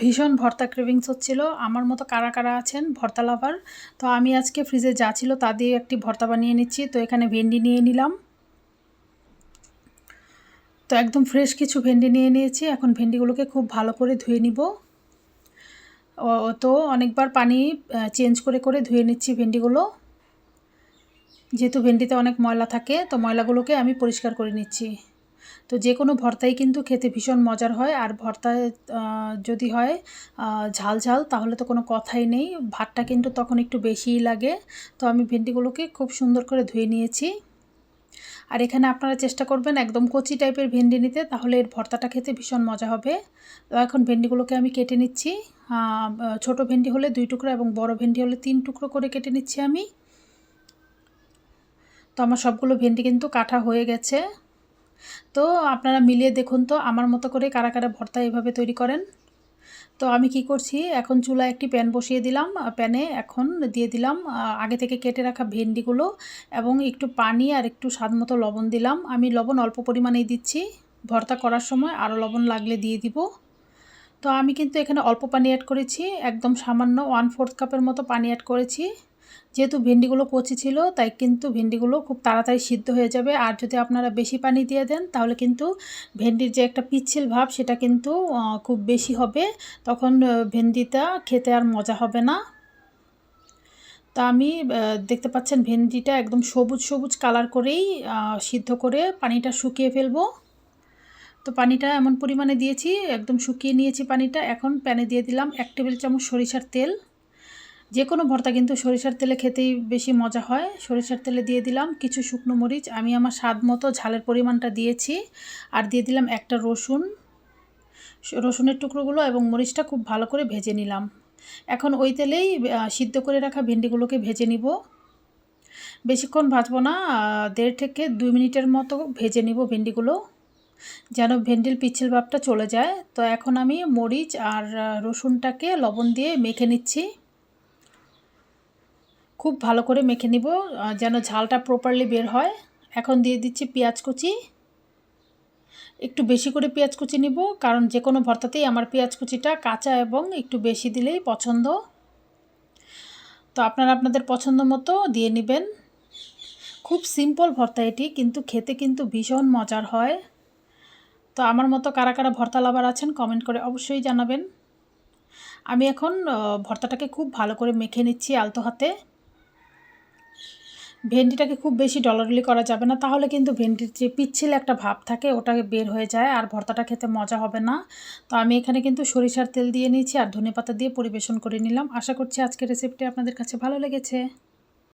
ভীষণ ভর্তা ক্রেভিংস হচ্ছিল। আমার মতো কারা কারা আছেন? ভর্তা লাভার তো আমি আজকে ফ্রিজে যা ছিল তা দিয়ে একটি ভর্তা বানিয়ে নিচ্ছি। তো এখানে ভেন্ডি নিয়ে নিলাম। তো একদম ফ্রেশ কিছু ভেন্ডি নিয়ে নিয়েছি। এখন ভেন্ডিগুলোকে খুব ভালো করে ধুয়ে নিব। তো অনেকবার পানি চেঞ্জ করে করে ধুয়ে নিচ্ছি ভেন্ডিগুলো। যেহেতু ভেন্ডিতে অনেক ময়লা থাকে, তো ময়লাগুলোকে আমি পরিষ্কার করে নিচ্ছি। তো যে কোনো ভর্তাই কিন্তু খেতে ভীষণ মজার হয়। আর ভর্তায় যদি হয় ঝাল ঝাল তাহলে তো কোনো কথাই নেই। ভাতটা কিন্তু তখন একটু বেশিই লাগে। তো আমি ভেন্ডিগুলোকে খুব সুন্দর করে ধুয়ে নিয়েছি। আর এখানে আপনারা চেষ্টা করবেন একদম কচি টাইপের ভেন্ডি নিতে তাহলে এর ভর্তাটা খেতে ভীষণ মজা হবে। তো এখন ভেন্ডিগুলোকে আমি কেটে নিচ্ছি। ছোট ভেন্ডি হলে দুই টুকরো এবং বড় ভেন্ডি হলে তিন টুকরো করে কেটে নিচ্ছি আমি। তো আমার সবগুলো ভেন্ডি কিন্তু কাটা হয়ে গেছে। তো আপনারা মিলিয়ে দেখুন তো, আমার মতো করে কারা কারা ভর্তা এভাবে তৈরি করেন। তো আমি কি করছি, এখন চুলায় একটি প্যান বসিয়ে দিলাম। প্যানে এখন দিয়ে দিলাম আগে থেকে কেটে রাখা ভেন্ডিগুলো এবং একটু পানি আর একটু স্বাদ মতো লবণ দিলাম। আমি লবণ অল্প পরিমাণেই দিচ্ছি। ভর্তা করার সময় আরও লবণ লাগলে দিয়ে দিব। তো আমি কিন্তু এখানে অল্প পানি অ্যাড করেছি, একদম সামান্য ওয়ান ফোর্থ কাপের মতো পানি অ্যাড করেছি। যেহেতু ভেন্ডিগুলো কচি ছিল, তাই কিন্তু ভেন্ডিগুলো খুব তাড়াতাড়ি সিদ্ধ হয়ে যাবে। আর যদি আপনারা বেশি পানি দিয়ে দেন, তাহলে কিন্তু ভেন্ডির যে একটা পিচ্ছিল ভাব, সেটা কিন্তু খুব বেশি হবে। তখন ভেন্ডিটা খেতে আর মজা হবে না। তা আমি দেখতে পাচ্ছেন ভেন্ডিটা একদম সবুজ সবুজ কালার করেই সিদ্ধ করে পানিটা শুকিয়ে ফেলব। তো পানিটা এমন পরিমাণে দিয়েছি, একদম শুকিয়ে নিয়েছি পানিটা। এখন প্যানে দিয়ে দিলাম এক টেবিল চামচ সরিষার তেল। যে কোনো ভর্তা কিন্তু সরিষার তেলে খেতেই বেশি মজা হয়। সরিষার তেলে দিয়ে দিলাম কিছু শুকনো মরিচ। আমি আমার স্বাদ মতো ঝালের পরিমাণটা দিয়েছি। আর দিয়ে দিলাম একটা রসুন। রসুনের টুকরোগুলো এবং মরিচটা খুব ভালো করে ভেজে নিলাম। এখন ওই তেলেই সিদ্ধ করে রাখা ভেন্ডিগুলোকে ভেজে নিব। বেশিক্ষণ ভাজবো না দেড় থেকে দুই মিনিটের মতো ভেজে নিব ভেন্ডিগুলো, যেন ভেন্ডির পিচ্ছিল ভাবটা চলে যায়। তো এখন আমি মরিচ আর রসুনটাকে লবণ দিয়ে মেখে নিচ্ছি। খুব ভালো করে মেখে নিব যেন ঝালটা প্রপারলি বের হয়। এখন দিয়ে দিচ্ছি পেঁয়াজ কুচি। একটু বেশি করে পেঁয়াজ কুচি নিব, কারণ যে কোনো ভর্তাতেই আমার পেঁয়াজ কুচিটা কাঁচা এবং একটু বেশি দিলেই পছন্দ। তো আপনারা আপনাদের পছন্দ মতো দিয়ে নেবেন। খুব সিম্পল ভর্তা এটি, কিন্তু খেতে কিন্তু ভীষণ মজার হয়। তো আমার মতো কারা কারা ভর্তা লাভার আছেন কমেন্ট করে অবশ্যই জানাবেন। আমি এখন ভর্তাটাকে খুব ভালো করে মেখে নিচ্ছি আলতো হাতে। ভেন্ডিটাকে খুব বেশি ডলাডলি করা যাবে না, তাহলে কিন্তু ভেন্ডির যে পিচ্ছিল একটা ভাব থাকে ওটা বের হয়ে যায় আর ভর্তাটা খেতে মজা হবে না। তো আমি এখানে কিন্তু সরিষার তেল দিয়ে নিয়েছি আর ধনে পাতা দিয়ে পরিবেশন করে নিলাম। আশা করছি আজকের রেসিপিটি আপনাদের কাছে ভালো লেগেছে।